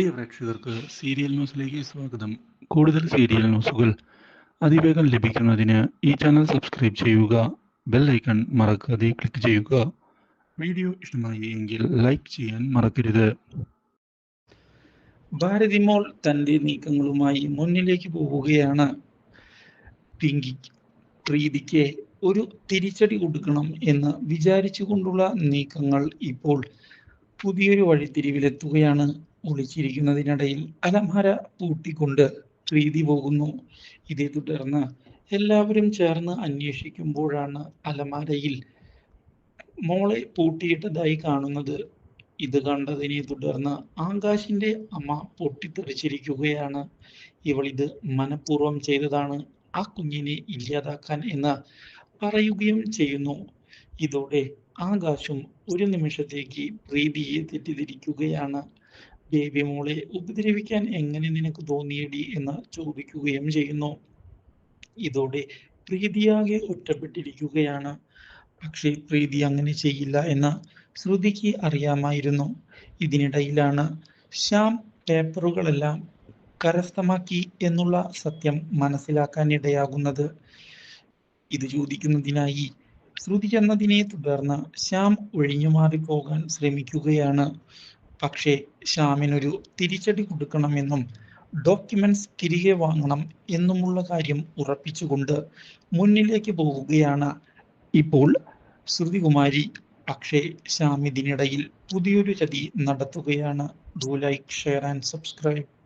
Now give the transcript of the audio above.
പ്രിയ പ്രേക്ഷകർക്ക് സീരിയൽ ന്യൂസിലേക്ക് സ്വാഗതം. കൂടുതൽ സീരിയൽ ന്യൂസുകൾ അതിവേഗം ലഭിക്കുന്നതിന് ഈ ചാനൽ സബ്സ്ക്രൈബ് ചെയ്യുക ബെൽ ഐക്കൺ മറക്കാതെ ക്ലിക്ക് ചെയ്യുക. വീഡിയോ ഇഷ്ടമായി എങ്കിൽ ലൈക്ക് ചെയ്യാൻ മറക്കരുത്. ഭാരതിമോൾ തന്റെ നീക്കങ്ങളുമായി മുന്നിലേക്ക് പോവുകയാണ്. പിങ്കി പ്രീതിക്ക് ഒരു തിരിച്ചടി കൊടുക്കണം എന്ന് വിചാരിച്ചുകൊണ്ടുള്ള നീക്കങ്ങൾ ഇപ്പോൾ പുതിയൊരു വഴിത്തിരിവിലെത്തുകയാണ്. ഒളിച്ചിരിക്കുന്നതിനിടയിൽ അലമാര പൂട്ടിക്കൊണ്ട് പ്രീതി പോകുന്നു. ഇതേ തുടർന്ന് എല്ലാവരും ചേർന്ന് അന്വേഷിക്കുമ്പോഴാണ് അലമാരയിൽ മോളെ പൂട്ടിയിട്ടതായി കാണുന്നത്. ഇത് കണ്ടതിനെ തുടർന്ന് ആകാശിന്റെ അമ്മ പൊട്ടിത്തെറിച്ചിരിക്കുകയാണ്. ഇവൾ ഇത് മനഃപൂർവം ചെയ്തതാണ്. ആ കുഞ്ഞിനെ ഇല്ലാതാക്കാൻ എന്ന് പറയുകയും ചെയ്യുന്നു. ഇതോടെ ആകാശും ഒരു നിമിഷത്തേക്ക് പ്രീതിയെ തെറ്റിദ്ധരിക്കുകയാണ്. ബേബി മോളെ ഉപദ്രവിക്കാൻ എങ്ങനെ നിനക്ക് തോന്നിയടി എന്ന് ചോദിക്കുകയും ചെയ്യുന്നു. ഇതോടെ പ്രീതിയാകെ ഒറ്റപ്പെട്ടിരിക്കുകയാണ്. പക്ഷേ പ്രീതി അങ്ങനെ ചെയ്യില്ല എന്ന് ശ്രുതിക്ക് അറിയാമായിരുന്നു. ഇതിനിടയിലാണ് ശ്യാം പേപ്പറുകളെല്ലാം കരസ്ഥമാക്കി എന്നുള്ള സത്യം മനസ്സിലാക്കാൻ ഇടയാകുന്നത്. ഇത് ചോദിക്കുന്നതിനായി ശ്രുതി ചെന്നതിനെ തുടർന്ന് ശ്യാം ഒഴിഞ്ഞു മാറിപ്പോകാൻ ശ്രമിക്കുകയാണ്. പക്ഷേ ശ്യാമിനൊരു തിരിച്ചടി കൊടുക്കണമെന്നും ഡോക്യുമെന്റ്സ് തിരികെ വാങ്ങണം എന്നുമുള്ള കാര്യം ഉറപ്പിച്ചുകൊണ്ട് മുന്നിലേക്ക് പോവുകയാണ് ഇപ്പോൾ ശ്രുതികുമാരി. പക്ഷേ ശ്യാം പുതിയൊരു ചതി നടത്തുകയാണ്. Do like share and subscribe